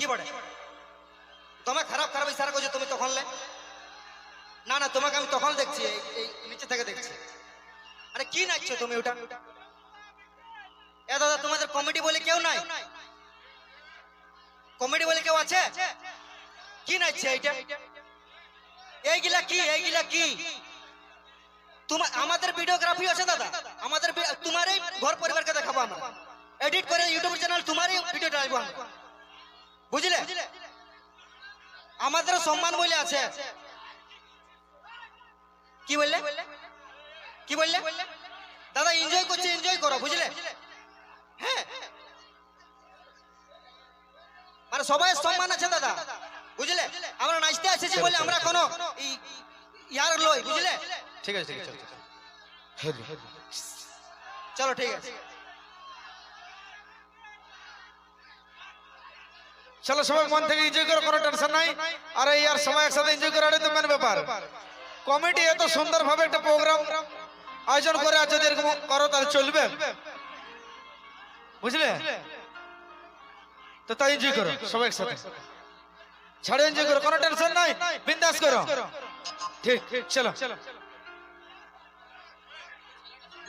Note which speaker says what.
Speaker 1: কি বলে? তোমার খারাপ খারাপ ইশারা করছ তুমি তখন লে? না না, তোমাকে আমি তখন দেখছি, এই- নিচে থেকে দেখছি। আরে, কি নাচছো তুমি ওটা? এ দাদা, তোমাদের কমেডি বলে কেউ নাই? কমেডি বলে কেউ আছে? কি নাচছে এইটা? এইগুলা কি এইগুলা কি? তোমার আমাদের ভিডিওগ্রাফি আছে দাদা। আমাদের তোমারই ঘর পরিবারকে দেখাবো আমরা। এডিট করে ইউটিউব চ্যানেল তোমারই ভিডিও ডালবো আমরা বুঝলে? আমাদের সম্মান বলে আছে। কি বললে? কি বললে? দাদা এনজয় করছে এনজয় করো বুঝলে? হ্যাঁ। মানে সবাই সম্মান আছে দাদা। বুঝলে? আমরা নাচতে এসেছি বলে আমরা কোনো ইয়ার লই বুঝলে?
Speaker 2: ঠিক আছে ঠিক আছে চল, চল, চল।
Speaker 1: চলো ঠিক আছে।
Speaker 2: চলো সবাই মন থেকে এনজয় করো, কোনো টেনশন নাই। আর এই আর সবাই একসাথে এনজয় করার তো মেন ব্যাপার। কমিটি এত সুন্দর ভাবে একটা প্রোগ্রাম আয়োজন করে, আর যদি এরকম করো, তাহলে চলবে। বুঝলে? তো তাই এনজয় করো, সবাই একসাথে। ছাড়ে এনজয় করো, কোনো টেনশন নাই। বিন্দাস করো। ঠিক, চলো।